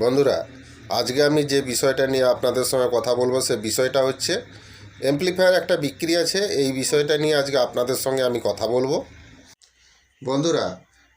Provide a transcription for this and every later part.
বন্ধুরা, আজকে আমি যে বিষয়টা নিয়ে আপনাদের সঙ্গে কথা বলব সে বিষয়টা হচ্ছে এমপ্লিফায়ার একটা বিক্রি আছে, এই বিষয়টা নিয়ে আজকে আপনাদের সঙ্গে আমি কথা বলব। বন্ধুরা,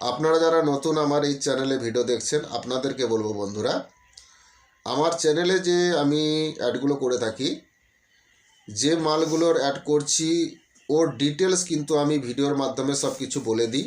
আপনারা যারা নতুন আমার এই চ্যানেলে ভিডিও দেখছেন, আপনাদেরকে বলব বন্ধুরা, আমার চ্যানেলে যে আমি অ্যাডগুলো করে থাকি, যে মালগুলোর অ্যাড করছি, ওর ডিটেলস কিন্তু আমি ভিডিওর মাধ্যমে সব কিছু বলে দিই।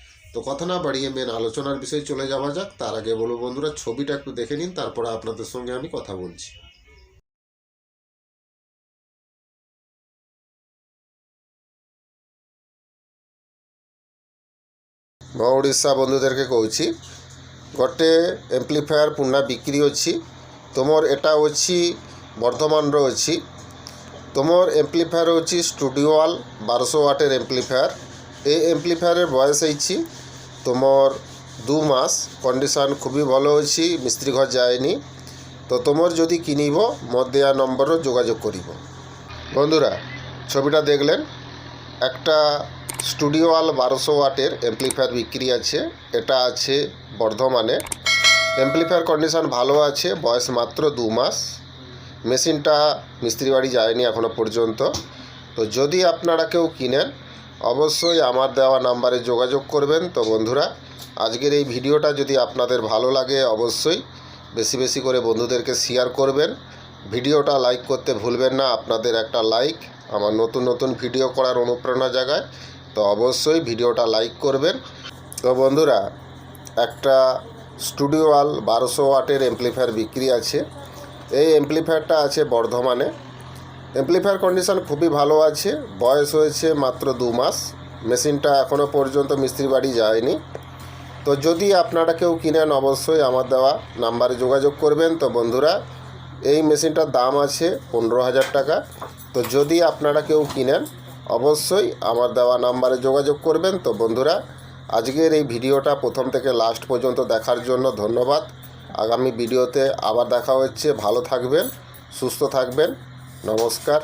তো কথা না বাড়িয়ে মেন আলোচনার বিষয়ে চলে যাওয়া যাক। তার আগে বলব বন্ধুরা, ছবিটা একটু দেখে নিন, তারপরে আপনাদের সঙ্গে আমি কথা বলছি। উড়িষ্যা বন্ধুদেরকে কৌছি গটে এমপ্লিফায়ার পূর্ণা বিক্রি হচ্ছে। তোমার এটা হচ্ছে বর্ধমানর অছি তোমার এমপ্লিফায়ার হচ্ছে স্টুডিওয়াল বারোশো ওয়াটের এমপ্লিফায়ার এই এমপ্লিফায়ারের বয়স হয়েছি। তোমার দু মাস। কন্ডিশন খুবই ভালো ଅଛି মিস্ত্রি ঘর যায়নি। তো তোমার যদি কিনিব মোর দেওয়া নম্বরও যোগাযোগ করিব। বন্ধুরা, ছবিটা দেখলেন। একটা স্টুডিওয়াল বারোশো ওয়াটের এমপ্লিফায়ার বিক্রি আছে। এটা আছে বর্ধমানে। এমপ্লিফায়ার কন্ডিশন ভালো আছে। বয়স মাত্র দু মাস। মেশিনটা মিস্ত্রি বাড়ি যায়নি এখনও পর্যন্ত। তো যদি আপনারা কেউ কিনেন অবশ্যই আমার দেওয়া নাম্বারে যোগাযোগ করবেন। তো বন্ধুরা, আজকের এই ভিডিওটা যদি আপনাদের ভালো লাগে, অবশ্যই বেশি বেশি করে বন্ধুদেরকে শেয়ার করবেন। ভিডিওটা লাইক করতে ভুলবেন না, আপনাদের একটা লাইক আমার নতুন নতুন ভিডিও করার অনুপ্রেরণা জাগায়। তো অবশ্যই ভিডিওটা লাইক করবেন। তো বন্ধুরা, একটা স্টুডিওয়াল বারোশো ওয়াটের এমপ্লিফায়ার বিক্রি আছে। এই এমপ্লিফায়ারটা আছে বর্ধমানে। এমপ্লিফায়ার কন্ডিশন খুবই ভালো আছে, বয়স হয়েছে মাত্র দু মাস, মেশিনটা এখনও পর্যন্ত মিস্ত্রি বাড়ি যায়নি। তো যদি আপনারা কেউ কিনেন, অবশ্যই আমার দেওয়া নাম্বারে যোগাযোগ করবেন। তো বন্ধুরা, এই মেশিনটার দাম আছে পনেরো হাজার টাকা। তো যদি আপনারা কেউ কিনেন, অবশ্যই আমার দেওয়া নাম্বারে যোগাযোগ করবেন। তো বন্ধুরা, আজকের এই ভিডিওটা প্রথম থেকে লাস্ট পর্যন্ত দেখার জন্য ধন্যবাদ। আগামী ভিডিওতে আবার দেখা হচ্ছে। ভালো থাকবেন, সুস্থ থাকবেন। নমস্কার।